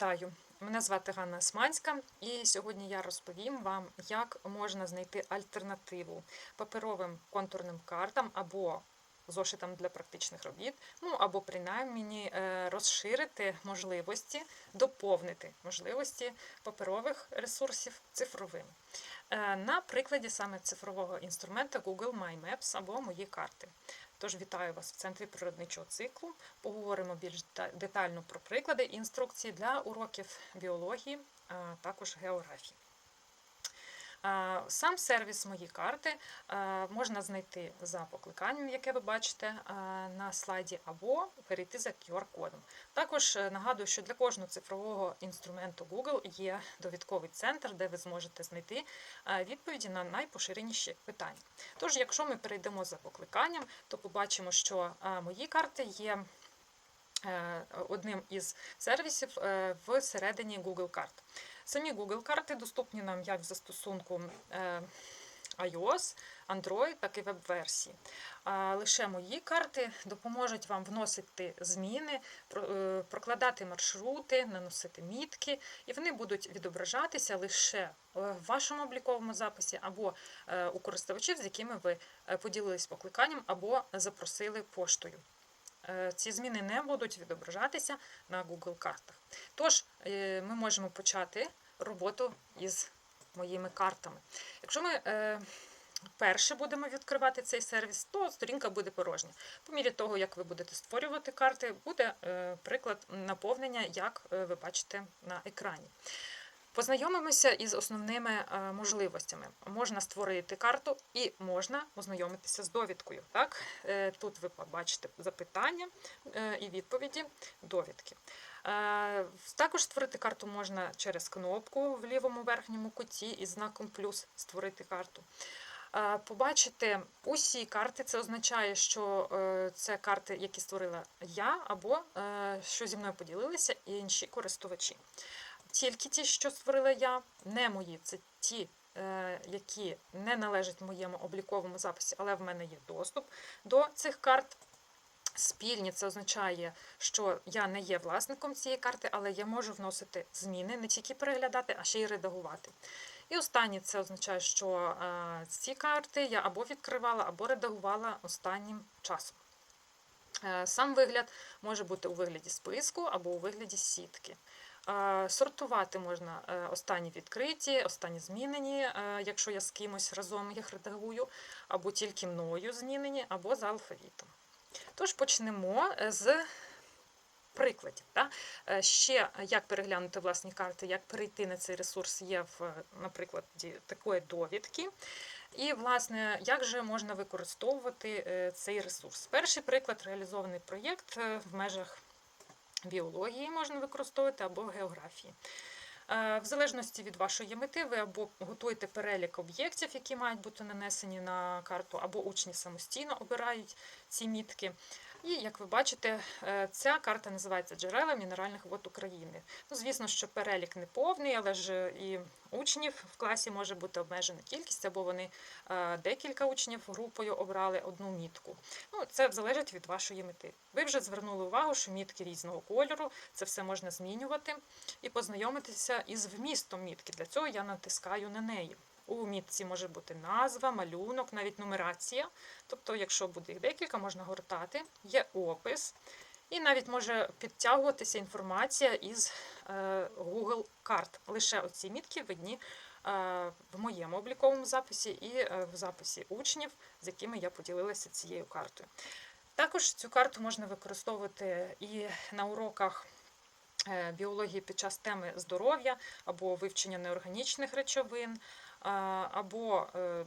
Вітаю! Мене звати Ганна Османська, і сьогодні я розповім вам, як можна знайти альтернативу паперовим контурним картам або зошитам для практичних робіт, ну або принаймні е, розширити можливості, доповнити можливості паперових ресурсів цифровими. Е, На прикладі саме цифрового інструмента Google My Maps або Мої карти. Тож вітаю вас в центрі природничого циклу. Поговоримо більш детально про приклади і інструкції для уроків біології, а також географії. Сам сервіс мої карти можна знайти за покликанням, яке ви бачите на слайді, або перейти за QR-кодом. Також е, нагадую, що для кожного цифрового інструменту Google є довідковий центр, де ви зможете знайти відповіді на найпоширеніші питання. Тож, якщо ми перейдемо за покликанням, то побачимо, що мої карти є е, одним із сервісів е, всередині Google карт. Самі Google карти доступні нам як в застосунку е, iOS, Android, так і веб-версії. А лише мої карти допоможуть вам вносити зміни, е, прокладати маршрути, наносити мітки, і вони будуть відображатися лише е, в вашому обліковому записі або у користувачів, з якими ви поділились покликанням або запросили поштою. Ці зміни не будуть відображатися на Google картах. Тож ми можемо почати роботу із моїми картами. Якщо ми е, перше будемо відкривати цей сервіс, то сторінка буде порожня. По мірі того, як ви будете створювати карти, буде е, приклад наповнення, як е, ви бачите на екрані. Познайомимося із основними е, можливостями. Можна створити карту і можна ознайомитися з довідкою. Так? Е, Тут ви побачите запитання е, і відповіді, довідки. Також створити карту можна через кнопку в лівому верхньому куті із знаком плюс створити карту. Побачити усі карти, це означає, що це карти, які створила я, або що зі мною поділилися інші користувачі. Тільки ті, що створила я, не мої, це ті, е, які не належать моєму обліковому записі, але в мене є доступ до цих карт. Спільні це означає, що я не є власником цієї карти, але я можу вносити зміни, не тільки переглядати, а ще й редагувати. І останнє це означає, що е, ці карти я або відкривала, або редагувала останнім часом. Е, Сам вигляд може бути у вигляді списку або у вигляді сітки. Сортувати можна е, останні відкриті, останні змінені, е, якщо я з кимось разом їх редагую, або тільки мною змінені, або за алфавітом. Тож почнемо е, з прикладів. Да? Ще як переглянути власні карти, як перейти на цей ресурс є в, наприклад, такої довідки. І, власне, як же можна використовувати цей ресурс? Перший приклад реалізований проєкт в межах біології можна використовувати або географії. Е, В залежності від вашої мети, ви або готуєте перелік об'єктів, які мають бути нанесені на карту, або учні самостійно обирають ці мітки. І, як ви бачите, е, ця карта називається Джерела мінеральних вод України. Ну, звісно, що перелік не повний, але ж і учнів в класі може бути обмежена кількість, або вони е, декілька учнів групою обрали одну мітку. Ну, це залежить від вашої мети. Ви вже звернули увагу, що мітки різного кольору, це все можна змінювати і познайомитися із вмістом мітки. Для цього я натискаю на неї. У мітці може бути назва, малюнок, навіть нумерація. Тобто, якщо буде їх декілька, можна гортати, є опис, і навіть може підтягуватися інформація із е, Google карт. Лише оці мітки видні е, в моєму обліковому записі і е, в записі учнів, з якими я поділилася цією картою. Також цю карту можна використовувати і на уроках біології під час теми здоров'я або вивчення неорганічних речовин, або е,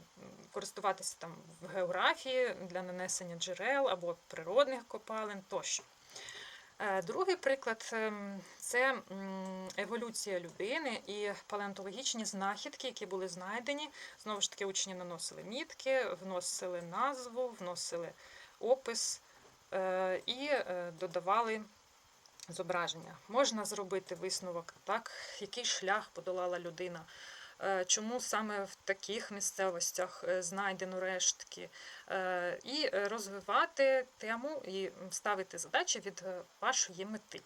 користуватися там в географії для нанесення джерел або природних копалин тощо. Е, Другий приклад ем, це еволюція людини і палеонтологічні знахідки, які були знайдені. Знову ж таки, учні наносили мітки, вносили назву, вносили опис е, і додавали зображення. Можна зробити висновок, так, який шлях подолала людина. Е, Чому саме в таких місцевостях е, знайдено рештки, е, і розвивати тему і ставити задачі від вашої мети.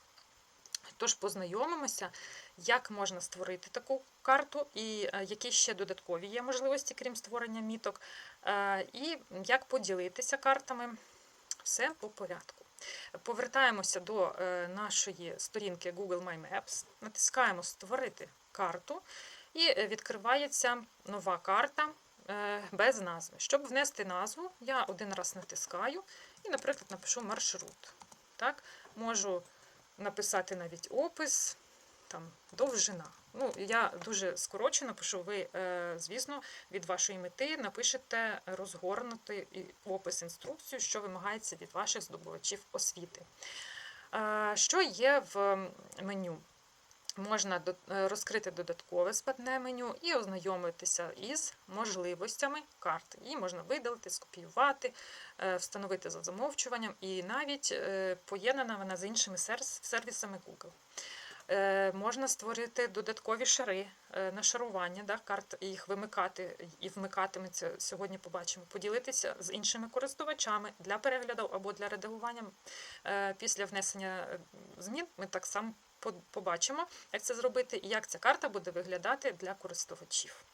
Тож познайомимося, як можна створити таку карту, і які ще додаткові є можливості, крім створення міток, і як поділитися картами. Все по порядку. Повертаємося до нашої сторінки Google My Maps, натискаємо Створити карту, і е, відкривається нова карта е, без назви. Щоб внести назву, я один раз натискаю і, наприклад, напишу маршрут. Так? Можу написати навіть опис, там, довжина. Ну, я дуже скорочено пишу, ви, е, звісно, від вашої мети напишете розгорнутий опис інструкцію, що вимагається від ваших здобувачів освіти. Що є в меню? Можна е, розкрити додаткове спадне меню і ознайомитися із можливостями карти. Її можна видалити, скопіювати, е, встановити за замовчуванням, і навіть е, поєднана вона з іншими сервісами Google. Можна створити додаткові шари, е, нашарування да, карт, їх вимикати і вмикатиметься. Сьогодні побачимо, поділитися з іншими користувачами для перегляду або для редагування після внесення змін. Ми так само побачимо, як це зробити і як ця карта буде виглядати для користувачів.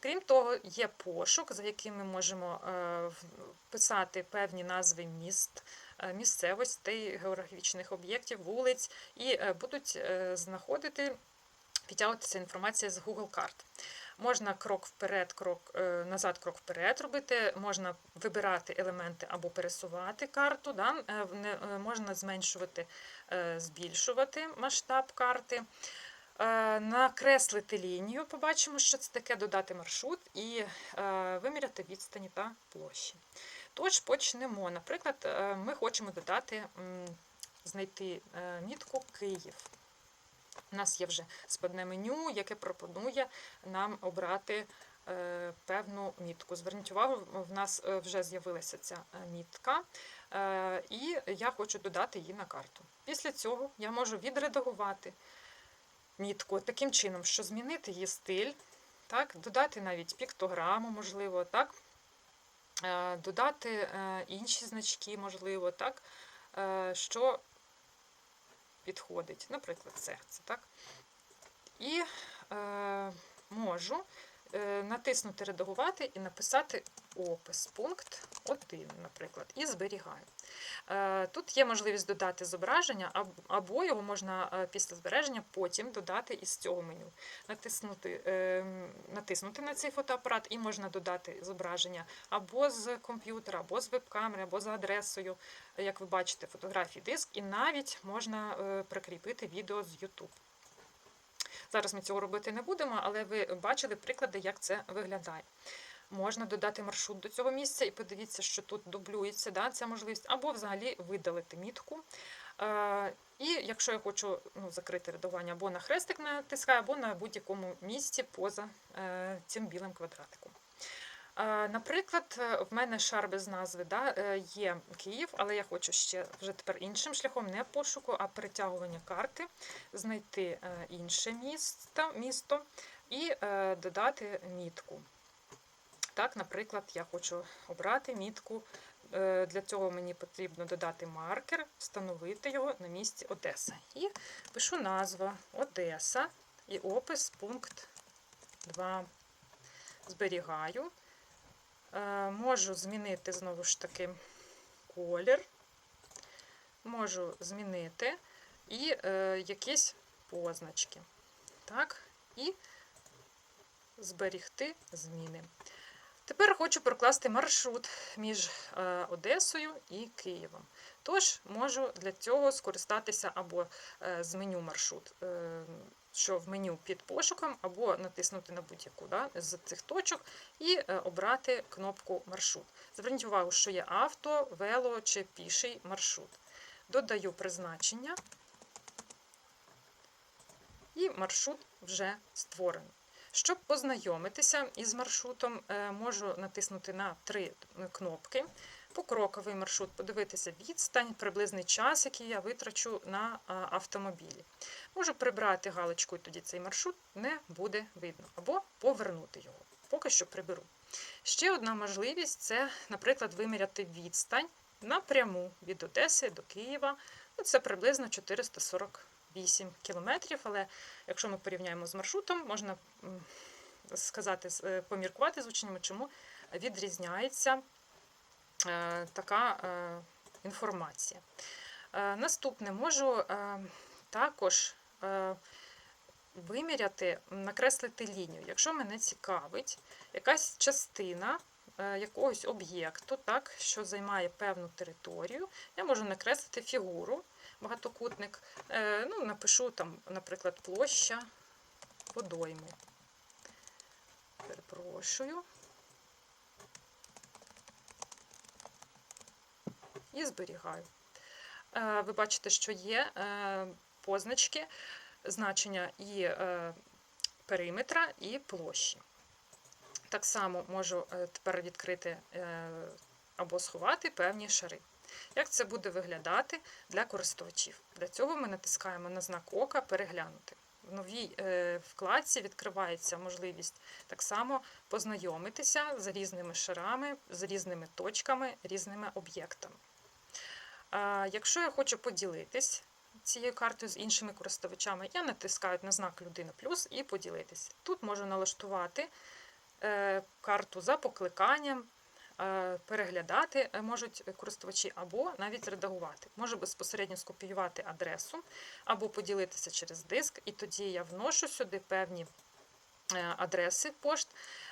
Крім того, є пошук, за яким ми можемо е, вписати певні назви міст, е, місцевостей, географічних об'єктів, вулиць, і е, будуть знаходити, підтягуватися інформація з Google карт. Можна крок вперед, крок е, назад, крок вперед робити, можна вибирати елементи або пересувати карту, да? е, е, можна зменшувати, збільшувати масштаб карти. Накреслити лінію, побачимо, що це таке, додати маршрут і виміряти відстані та площі. Тож почнемо. Наприклад, ми хочемо додати, знайти мітку Київ. У нас є вже спадне меню, яке пропонує нам обрати е, певну мітку. Зверніть увагу, в нас е, вже з'явилася ця мітка, е, і я хочу додати її на карту. Після цього я можу відредагувати мітку таким чином, що змінити її стиль, так, додати навіть піктограму, можливо, так, додати інші значки, можливо, так, що підходить, наприклад, серце. Так? І е, можу натиснути Редагувати і написати опис, пункт 1, наприклад, і зберігаю. Е, Тут є можливість додати зображення, або його можна е, після збереження потім додати із цього меню. Натиснути, е, натиснути на цей фотоапарат і можна додати зображення або з комп'ютера, або з веб-камери, або за адресою, як ви бачите, фотографії диск, і навіть можна е, прикріпити відео з YouTube. Зараз ми цього робити не будемо, але ви бачили приклади, як це виглядає. Можна додати маршрут до цього місця і подивіться, що тут дублюється да, ця можливість, або взагалі видалити мітку. Е, і якщо я хочу ну, закрити рядування, або на хрестик натискаю, або на будь-якому місці поза е, цим білим квадратиком. Наприклад, е, в мене шар без назви да, е, є Київ, але я хочу ще вже тепер іншим шляхом, не пошуку, а перетягування карти, знайти е, інше місто, місто і додати мітку. Так, наприклад, я хочу обрати мітку. Для цього мені потрібно додати маркер, встановити його на місці Одеса. І пишу назва Одеса і опис пункт 2. Зберігаю. Е, Можу змінити знову ж таки колір. Можу змінити і е, якісь позначки. Так, і зберігти зміни. Тепер хочу прокласти маршрут між е, Одесою і Києвом. Тож можу для цього скористатися або е, з меню маршрут, що в меню під пошуком, або натиснути на будь-яку да, з цих точок і е, обрати кнопку маршрут. Зверніть увагу, що є авто, вело чи піший маршрут. Додаю призначення, і маршрут вже створений. Щоб познайомитися із маршрутом, е, можу натиснути на три кнопки. Покроковий маршрут, подивитися відстань, приблизний час, який я витрачу на автомобілі. Можу прибрати галочку, і тоді цей маршрут не буде видно, або повернути його. Поки що приберу. Ще одна можливість це, наприклад, виміряти відстань напряму від Одеси до Києва. Ну, Це приблизно 440 8 кілометрів, але якщо ми порівняємо з маршрутом, можна сказати, е, поміркувати з учнями, чому відрізняється така е, інформація. Е, Наступне можу е, також е, виміряти, накреслити лінію. Якщо мене цікавить якась частина е, якогось об'єкту, так, що займає певну територію, я можу накреслити фігуру, багатокутник. Е, Ну, напишу там, наприклад, площа водойми. Перепрошую. І зберігаю. Е, Ви бачите, що є е, позначки, значення і е, периметра, і площі. Так само можу тепер відкрити або сховати певні шари. Як це буде виглядати для користувачів? Для цього ми натискаємо на знак ока переглянути. В новій вкладці відкривається можливість так само познайомитися з різними шарами, з різними точками, різними об'єктами. Якщо я хочу поділитись цією картою з іншими користувачами, я натискаю на знак Людина плюс і поділитись. Тут можу налаштувати е, карту за покликанням, е, переглядати е, можуть користувачі або навіть редагувати. Можу безпосередньо скопіювати адресу або поділитися через диск, і тоді я вношу сюди певні адреси пошт,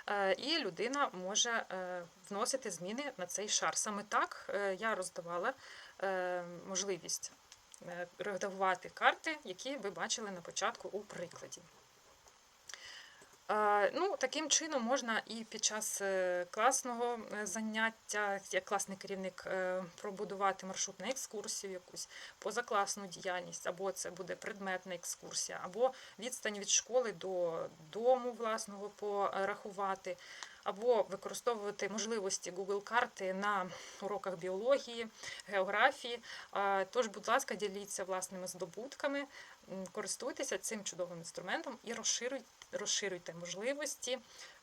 е, і людина може е, вносити зміни на цей шар. Саме так е, я роздавала е, можливість е, редагувати карти, які ви бачили на початку у прикладі. Ну, таким чином можна і під час е, класного е, заняття, як класний керівник, е, пробудувати маршрут на екскурсію, якусь позакласну діяльність, або це буде предметна екскурсія, або відстань від школи до дому власного порахувати, або використовувати можливості Google карти на уроках біології, географії. Тож, будь ласка, діліться власними здобутками, користуйтеся цим чудовим інструментом і розширюйте розширюйте можливості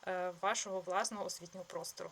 е, вашого власного освітнього простору.